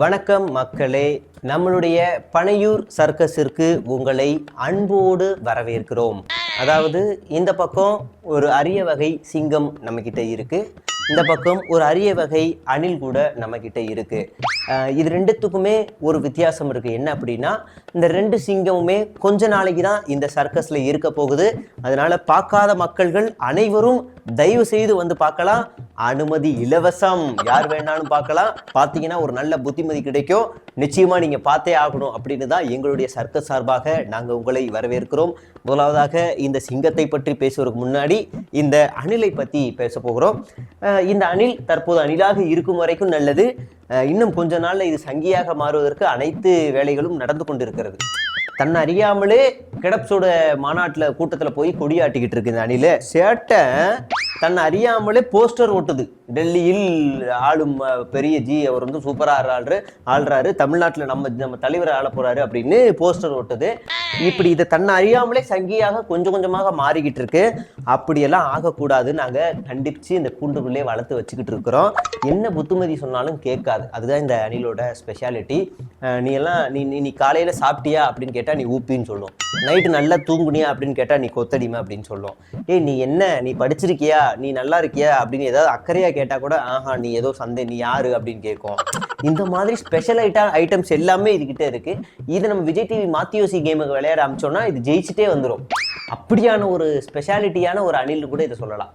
வணக்கம் மக்களே. நம்மளுடைய பனையூர் சர்க்கஸிற்கு உங்களை அன்போடு வரவேற்கிறோம். அதாவது இந்த பக்கம் ஒரு அரிய வகை சிங்கம் நம்மக்கிட்ட இருக்கு. இந்த பக்கம் ஒரு அரிய வகை அணில் கூட நம்மக்கிட்ட இருக்கு. இது ரெண்டுத்துக்குமே ஒரு வித்தியாசம் இருக்கு. என்ன அப்படின்னா இந்த ரெண்டு சிங்கமுமே கொஞ்ச நாளைக்கு தான் இந்த சர்க்கஸ்ல இருக்க போகுது. அதனால பார்க்காத மக்கள்கள் அனைவரும் தயவு செய்து வந்து பார்க்கலாம். அனுமதி இலவசம். யார் வேணாலும் பார்க்கலாம். பார்த்தீங்கன்னா ஒரு நல்ல புத்திமதி கிடைக்கும். நிச்சயமா நீங்க பார்த்தே ஆகணும் அப்படின்னு தான் எங்களுடைய சர்க்கஸ் சார்பாக நாங்கள் உங்களை வரவேற்கிறோம். முதலாவதாக இந்த சிங்கத்தை பற்றி பேசுவதற்கு முன்னாடி இந்த அணிலை பத்தி பேச போகிறோம். இந்த அணில் தற்போது அணிலாக இருக்கும் வரைக்கும் நல்லது. இன்னும் கொஞ்ச நாள்ல இது சங்கியாக மாறுவதற்கு அனைத்து வேலைகளும் நடந்து கொண்டிருக்கிறது. தன்னை அறியாமலே கிடப்ஸோட மாநாட்டுல கூட்டத்துல போய் கொடியாட்டிக்கிட்டு இருக்கு இந்த அணில. சேட்டை தன்னை அறியாமலே போஸ்டர் ஓட்டுது. டெல்லியில் ஆளும் பெரிய ஜி அவர் வந்து சூப்பராக ஆடுறாரு ஆள்றாரு தமிழ்நாட்டுல நம்ம நம்ம தலைவர் ஆள போறாரு அப்படின்னு போஸ்டர் ஓட்டுது. இப்படி இதை தன்னை அறியாமலே சங்கியாக கொஞ்சம் கொஞ்சமாக மாறிக்கிட்டு இருக்கு அப்படியெல்லாம் ஆகக்கூடாது நாங்க கண்டிச்சு இந்த கூண்டுக்குள்ளே வளர்த்து வச்சுக்கிட்டு இருக்கிறோம். என்ன புத்துமதி சொன்னாலும் கேட்காது. அதுதான் இந்த அணிலோட ஸ்பெஷாலிட்டி நீ எல்லாம் நீ நீ- நீ காலையில சாப்பிட்டியா அப்படின்னு கேட்டா நீ ஊப்பின்னு சொல்லும். நைட்டு நல்லா தூங்குனியா அப்படின்னு கேட்டா நீ கொத்தடிமை அப்படின்னு சொல்லும். ஏய் நீ என்ன? நீ படிச்சிருக்கியா? நீ நல்லா இருக்கியா? அப்படின்னு ஏதாவது அக்கறையா கேட்டா கூட ஆஹா நீ ஏதோ சந்தை நீ யாரு அப்படின்னு கேட்கும். இந்த மாதிரி ஸ்பெஷல் ஐட்டம்ஸ் எல்லாமே இதுகிட்ட இருக்கு. இது நம்ம விஜய் டிவி மாத்தியோசி கேமுக்கு விளையாட ஆரம்பிச்சோம்னா இது ஜெயிச்சுட்டே வந்துடும் அப்படியான ஒரு ஸ்பெஷாலிட்டியான ஒரு அணில் கூட இதை சொல்லலாம்.